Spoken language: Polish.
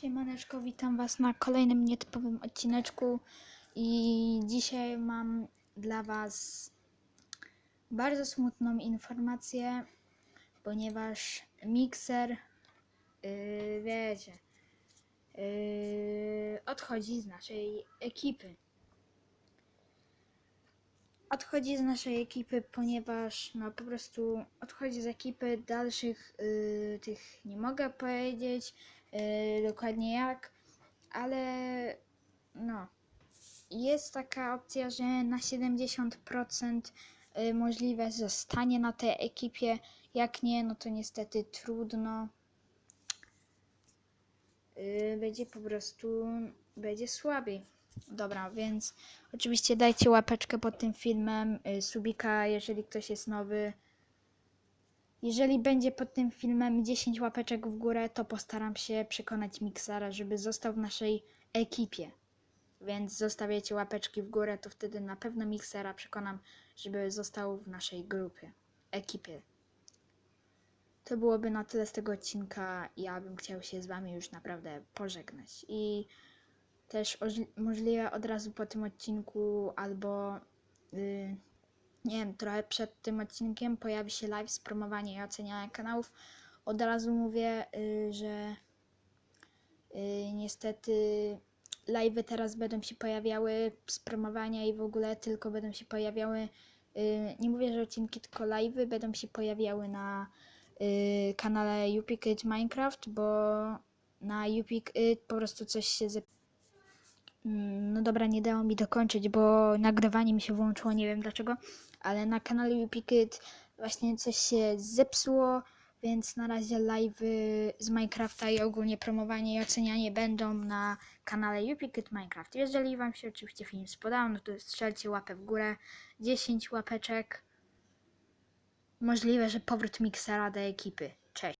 Siemaneczko, witam Was na kolejnym nietypowym odcineczku i dzisiaj mam dla Was bardzo smutną informację, ponieważ mikser, yy, wiecie, yy, odchodzi z naszej ekipy. Odchodzi z naszej ekipy, ponieważ no po prostu odchodzi z ekipy dalszych yy, tych nie mogę powiedzieć yy, dokładnie jak, ale no jest taka opcja, że na 70% yy, możliwe zostanie na tej ekipie, jak nie, no to niestety trudno. Yy, będzie po prostu, będzie słabiej. Dobra, więc oczywiście dajcie łapeczkę pod tym filmem, subika, jeżeli ktoś jest nowy. Jeżeli będzie pod tym filmem 10 łapeczek w górę, to postaram się przekonać Mixara, żeby został w naszej ekipie. Więc zostawiacie łapeczki w górę, to wtedy na pewno Mixera przekonam, żeby został w naszej grupie, ekipie. To byłoby na tyle z tego odcinka. Ja bym chciał się z wami już naprawdę pożegnać. I też oż- możliwe od razu po tym odcinku albo nie wiem, trochę przed tym odcinkiem pojawi się live z promowania i oceniania kanałów. Od razu mówię, y, że y, niestety live'y teraz będą się pojawiały z promowania i w ogóle tylko będą się pojawiały y, nie mówię, że odcinki, tylko live'y będą się pojawiały na kanale Upikit Minecraft, bo na Upikit po prostu coś się zep... Mm, No dobra, nie dało mi dokończyć, bo nagrywanie mi się włączyło, nie wiem dlaczego, ale na kanale Upikit właśnie coś się zepsuło, więc na razie live z Minecrafta i ogólnie promowanie i ocenianie będą na kanale Upikit Minecraft. Jeżeli Wam się oczywiście film spodobał, no to strzelcie łapę w górę, 10 łapeczek. Możliwe, że powrót miksera do ekipy. Cześć.